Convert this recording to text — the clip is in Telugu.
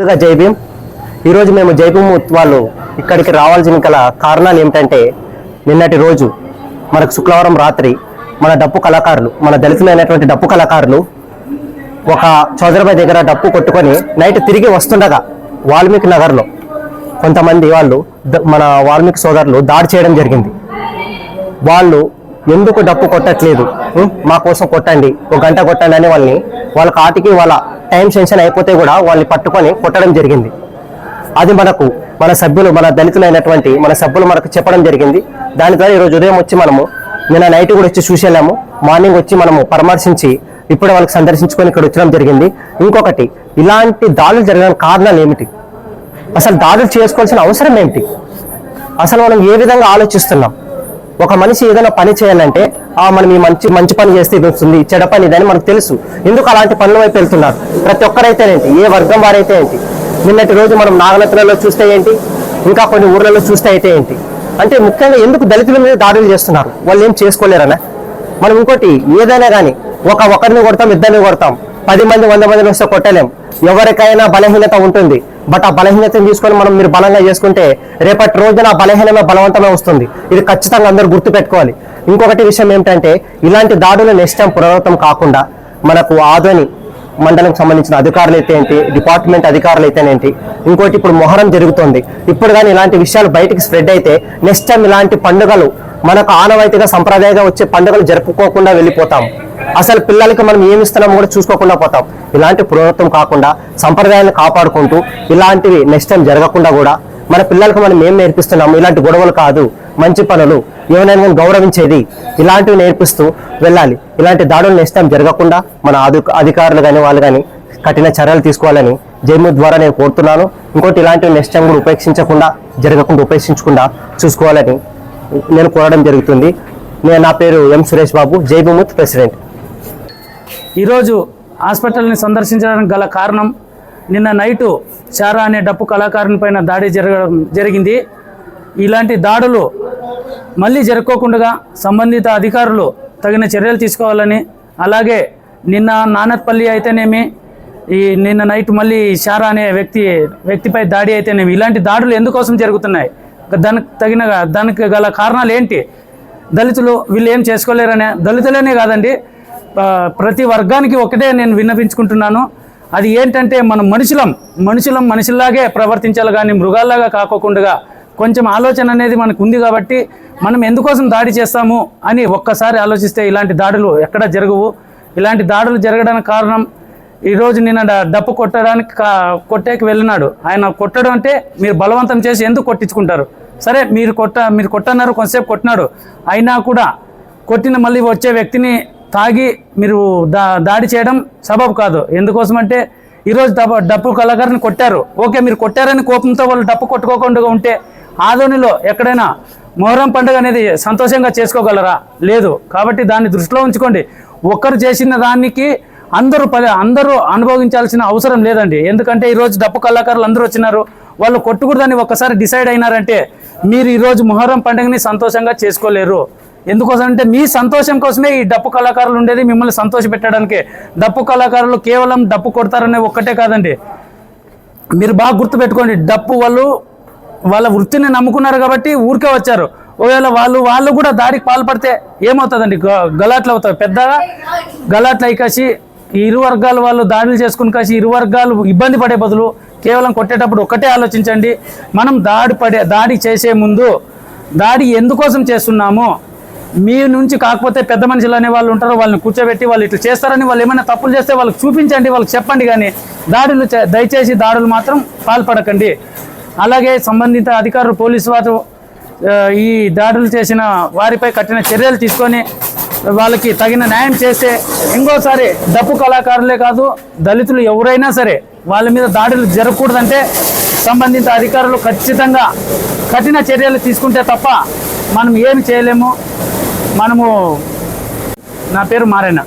ముందుగా జై భీమ్. ఈరోజు మేము జై భీమ్ వాళ్ళు ఇక్కడికి రావాల్సిన గల కారణాలు ఏమిటంటే నిన్నటి రోజు మనకు శుక్రవారం రాత్రి మన డప్పు కళాకారులు మన దళితులైనటువంటి డప్పు కళాకారులు ఒక చౌదరబాయ్ దగ్గర డప్పు కొట్టుకొని నైట్ తిరిగి వస్తుండగా వాల్మీకి నగర్లో కొంతమంది వాళ్ళు మన వాల్మీకి సోదరులు దాడి చేయడం జరిగింది. వాళ్ళు ఎందుకు డప్పు కొట్టట్లేదు? మా కోసం కొట్టండి ఒక గంట కొట్టండి అని వాళ్ళని వాళ్ళ కాటికి వాళ్ళ టైం సెన్షన్ అయిపోతే కూడా వాళ్ళని పట్టుకొని కొట్టడం జరిగింది. అది మనకు మన సభ్యులు మన దళితులైనటువంటి మన సభ్యులు మనకు చెప్పడం జరిగింది. దాని ద్వారా ఈరోజు ఉదయం వచ్చి మనము నిన్న నైట్ కూడా వచ్చి చూసి వెళ్ళాము మార్నింగ్ వచ్చి మనము పరామర్శించి ఇప్పుడే వాళ్ళకి సందర్శించుకొని ఇక్కడ వచ్చడం జరిగింది. ఇంకొకటి ఇలాంటి దాడులు జరగడానికి కారణాలు ఏమిటి? అసలు దాడులు చేసుకోవాల్సిన అవసరం ఏమిటి అసలు మనం ఏ విధంగా ఆలోచిస్తున్నాం? ఒక మనిషి ఏదైనా పని చేయాలంటే ఆ మనం ఈ మంచి మంచి పని చేస్తే ఇది వస్తుంది చెడ పని ఇదని మనకు తెలుసు. ఎందుకు అలాంటి పనుల వైపు వెళ్తున్నారు? ప్రతి ఒక్కరైతే ఏంటి? ఏ వర్గం వారైతే ఏంటి? నిన్నటి రోజు మనం నాగలత్రలో చూస్తే ఏంటి? ఇంకా కొన్ని ఊర్లలో చూస్తే అయితే ఏంటి? అంటే ముఖ్యంగా ఎందుకు దళితుల మీద దాడులు చేస్తున్నారు? వాళ్ళు ఏం చేసుకోలేరనే? మనం ఇంకోటి ఏదైనా కానీ ఒక ఒకరిని కొడతాం ఇద్దరిని కొడతాం. పది మంది వంద మందిని వస్తే కొట్టలేం. ఎవరికైనా బలహీనత ఉంటుంది. బట్ ఆ బలహీనతను తీసుకొని మనం మీరు బలంగా చేసుకుంటే రేపటి రోజున ఆ బలహీనమే బలవంతమే వస్తుంది. ఇది ఖచ్చితంగా అందరూ గుర్తు పెట్టుకోవాలి ఇంకొకటి విషయం ఏమిటంటే ఇలాంటి దాడులు నెక్స్ట్ టైం పునరావృతం కాకుండా మనకు ఆదోని మండలం సంబంధించిన అధికారులు అయితే ఏంటి డిపార్ట్మెంట్ అధికారులు అయితేనేంటి ఇంకోటి ఇప్పుడు మొహరం జరుగుతుంది. ఇప్పుడు కానీ ఇలాంటి విషయాలు బయటికి స్ప్రెడ్ అయితే నెక్స్ట్ టైం ఇలాంటి పండుగలు మనకు ఆనవాయితీగా సంప్రదాయంగా వచ్చే పండుగలు జరుపుకోకుండా వెళ్ళిపోతాం. అసలు పిల్లలకి మనం ఏమి ఇస్తున్నామో కూడా చూసుకోకుండా పోతాం. ఇలాంటి పురోగతం కాకుండా సంప్రదాయాన్ని కాపాడుకుంటూ ఇలాంటివి నెక్స్ట్ టైం జరగకుండా కూడా మన పిల్లలకు మనం ఏం నేర్పిస్తున్నాము ఇలాంటి గొడవలు కాదు మంచి పనులు ఏమైనా గౌరవించేది ఇలాంటివి నేర్పిస్తూ వెళ్ళాలి. ఇలాంటి దాడులు నెక్స్ట్ టైం జరగకుండా మన అధికారులు కానీ వాళ్ళు కానీ కఠిన చర్యలు తీసుకోవాలని జైము ద్వారా నేను కోరుతున్నాను. ఇంకోటి ఇలాంటివి నెక్స్ట్ టైం కూడా ఉపేక్షించకుండా జరగకుండా ఉపేక్షించకుండా చూసుకోవాలని నేను కోరడం జరుగుతుంది. నేను నా పేరు ఎం సురేష్ బాబు. జైభూముత్ ప్రెసిడెంట్. ఈరోజు హాస్పిటల్ని సందర్శించడానికి గల కారణం నిన్న నైటు చారా అనే డప్పు కళాకారుని పైన దాడి జరగడం జరిగింది. ఇలాంటి దాడులు మళ్ళీ జరుపుకోకుండా సంబంధిత అధికారులు తగిన చర్యలు తీసుకోవాలని అలాగే నిన్న నానత్పల్లి అయితేనేమి ఈ నిన్న నైట్ మళ్ళీ షారా అనే వ్యక్తి వ్యక్తిపై దాడి అయితేనేమి ఇలాంటి దాడులు ఎందుకోసం జరుగుతున్నాయి? దానికి తగిన దానికి గల కారణాలు ఏంటి? దళితులు వీళ్ళు ఏం చేసుకోలేరనే దళితులనే కాదండి ప్రతి వర్గానికి ఒకటే నేను విన్నపించుకుంటున్నాను అది ఏంటంటే మనం మనుషులం మనుషులం మనుషుల్లాగే ప్రవర్తించాలి కానీ మృగాల్లాగా కాకోకుండా కొంచెం ఆలోచన అనేది మనకు ఉంది కాబట్టి మనం ఎందుకోసం దాడి చేస్తాము అని ఒక్కసారి ఆలోచిస్తే ఇలాంటి దాడులు ఎక్కడ జరగవు. ఇలాంటి దాడులు జరగడానికి కారణం ఈరోజు నిన్న డప్పు కొట్టడానికి కా- కొట్టేకి వెళ్ళినాడు. ఆయన కొట్టడం అంటే మీరు బలవంతం చేసి ఎందుకు కొట్టించుకుంటారు? సరే మీరు కొట్ట మీరు కొట్టన్నారు కొంతసేపు కొట్టినాడు. అయినా కూడా కొట్టిన మళ్ళీ వచ్చే వ్యక్తిని తాగి మీరు దా దాడి చేయడం సబబు కాదు. ఎందుకోసమంటే ఈరోజు డబ్బు డప్పు కళాకారుని కొట్టారు. ఓకే మీరు కొట్టారని కోపంతో వాళ్ళు డప్పు కొట్టుకోకుండా ఉంటే ఆదోనిలో ఎక్కడైనా మొహరం పండుగ అనేది సంతోషంగా చేసుకోగలరా? లేదు. కాబట్టి దాన్ని దృష్టిలో ఉంచుకోండి. ఒక్కరు చేసిన దానికి అందరూ పది అందరూ అనుభవించాల్సిన అవసరం లేదండి. ఎందుకంటే ఈరోజు డప్పు కళాకారులు అందరూ వచ్చినారు. వాళ్ళు కొట్టుకూడదని ఒక్కసారి డిసైడ్ అయినారంటే మీరు ఈరోజు మొహరం పండుగని సంతోషంగా చేసుకోలేరు. ఎందుకోసం అంటే మీ సంతోషం కోసమే ఈ డప్పు కళాకారులు ఉండేది మిమ్మల్ని సంతోష పెట్టడానికి. డప్పు కళాకారులు కేవలం డప్పు కొడతారనే ఒక్కటే కాదండి. మీరు బాగా గుర్తుపెట్టుకోండి డప్పు వాళ్ళు వాళ్ళ వృత్తిని నమ్ముకున్నారు కాబట్టి ఊరికే వచ్చారు. ఒకవేళ వాళ్ళు వాళ్ళు కూడా దాడికి పాల్పడితే ఏమవుతుందండి? గ- గలాట్లు అవుతాయి. పెద్దగా గలాట్లు అయి కాసి ఈ ఇరు వర్గాల వాళ్ళు దాడులు చేసుకుని కాసి ఇరు వర్గాలు ఇబ్బంది పడే బదులు కేవలం కొట్టేటప్పుడు ఒక్కటే ఆలోచించండి. మనం దాడి పడే దాడి చేసే ముందు దాడి ఎందుకోసం చేస్తున్నాము మీ నుంచి కాకపోతే పెద్ద మనుషులు అనే వాళ్ళు ఉంటారు వాళ్ళని కూర్చోబెట్టి వాళ్ళు ఇట్లా చేస్తారని వాళ్ళు ఏమైనా తప్పులు చేస్తే వాళ్ళకి చూపించండి వాళ్ళకి చెప్పండి కానీ దాడులు చే- దయచేసి దాడులు మాత్రం పాల్పడకండి. అలాగే సంబంధిత అధికారులు పోలీసు వారు ఈ దాడులు చేసిన వారిపై కఠిన చర్యలు తీసుకొని వాళ్ళకి తగిన న్యాయం చేస్తే ఇంకోసారి డప్పు కళాకారులే కాదు దళితులు ఎవరైనా సరే వాళ్ళ మీద దాడులు జరగకూడదంటే సంబంధిత అధికారులు ఖచ్చితంగా కఠిన చర్యలు తీసుకుంటే తప్ప మనం ఏమి చేయలేము. మనము నా పేరు మారేనా?